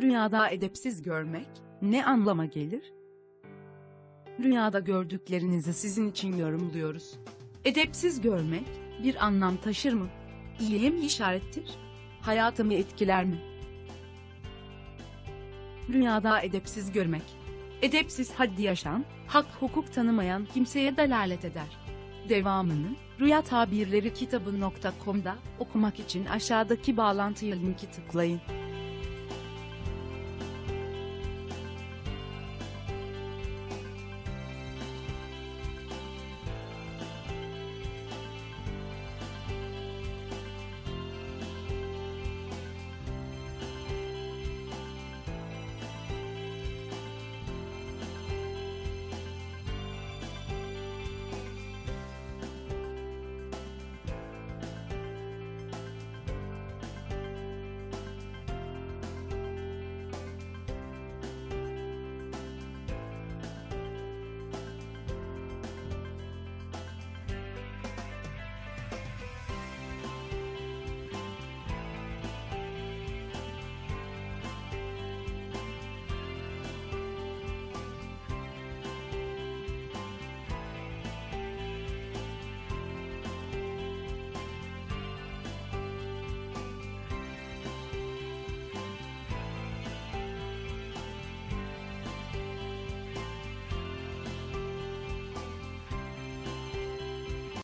Rüyada edepsiz görmek ne anlama gelir? Rüyada gördüklerinizi sizin için yorumluyoruz. Edepsiz görmek bir anlam taşır mı? İyiye mi işarettir? Hayatımı etkiler mi? Rüyada edepsiz görmek. Edepsiz haddi yaşam, hak hukuk tanımayan kimseye delalet eder. Devamını Rüya Tabirleri kitabı.com'da okumak için aşağıdaki bağlantıya linki tıklayın.